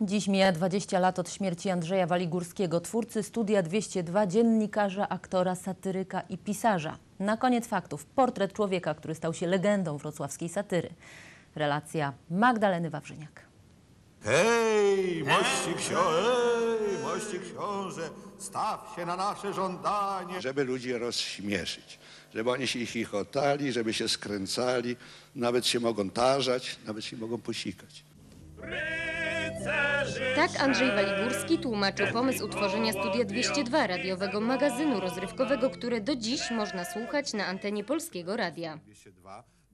Dziś mija 20 lat od śmierci Andrzeja Waligórskiego, twórcy Studia 202, dziennikarza, aktora, satyryka i pisarza. Na koniec faktów portret człowieka, który stał się legendą wrocławskiej satyry. Relacja Magdaleny Wawrzyniak. Hej, mości książę, hej, mości książę, staw się na nasze żądanie. żeby ludzi rozśmieszyć, żeby oni się chichotali, żeby się skręcali, nawet się mogą tarzać, nawet się mogą posikać. Tak Andrzej Waligórski tłumaczył pomysł utworzenia Studia 202, radiowego magazynu rozrywkowego, które do dziś można słuchać na antenie Polskiego Radia.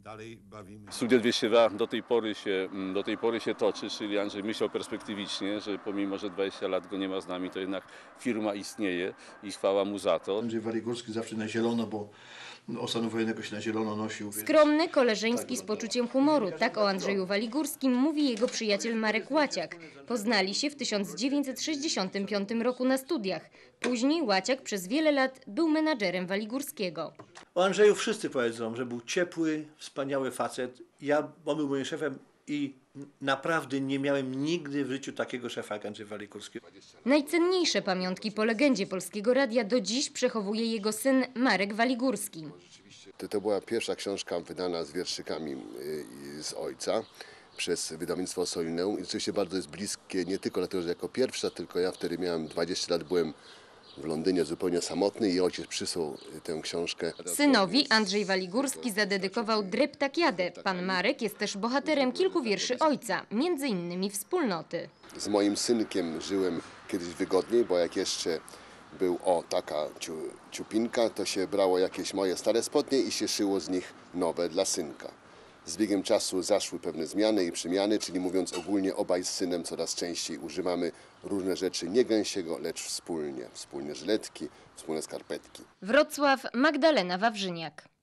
202, dalej bawimy. Studio 202 do tej pory się, mm, do tej pory się toczy, czyli Andrzej myślał perspektywicznie, że pomimo, że 20 lat go nie ma z nami, to jednak firma istnieje i chwała mu za to. Andrzej Waligórski zawsze na zielono, bo o stanu wojennego się na zielono nosił. Skromny, koleżeński z poczuciem humoru. Tak o Andrzeju Waligórskim mówi jego przyjaciel Marek Łaciak. Poznali się w 1965 roku na studiach. Później Łaciak przez wiele lat był menadżerem Waligórskiego. O Andrzeju wszyscy powiedzą, że był ciepły, wspaniały facet. Ja, on był moim szefem i naprawdę nie miałem nigdy w życiu takiego szefa jak Andrzej Waligórski. Najcenniejsze pamiątki po legendzie Polskiego Radia do dziś przechowuje jego syn Marek Waligórski. To, to była pierwsza książka wydana z wierszykami y, z ojca przez wydawnictwo Solineum i rzeczywiście bardzo jest bliskie, nie tylko dlatego, że jako pierwsza, tylko ja wtedy miałem 20 lat, byłem w Londynie zupełnie samotny i ojciec przysłał y, tę książkę. Synowi Andrzej Waligórski zadedykował Dryptakiadę. Pan Marek jest też bohaterem kilku wierszy ojca, między innymi Wspólnoty. Z moim synkiem żyłem kiedyś wygodniej, bo jak jeszcze był o taka ciu, ciupinka, to się brało jakieś moje stare spodnie i się szyło z nich nowe dla synka. Z biegiem czasu zaszły pewne zmiany i przemiany, czyli mówiąc ogólnie, obaj z synem coraz częściej używamy różne rzeczy nie gęsiego, lecz wspólnie. Wspólne żyletki, wspólne skarpetki. Wrocław, Magdalena Wawrzyniak.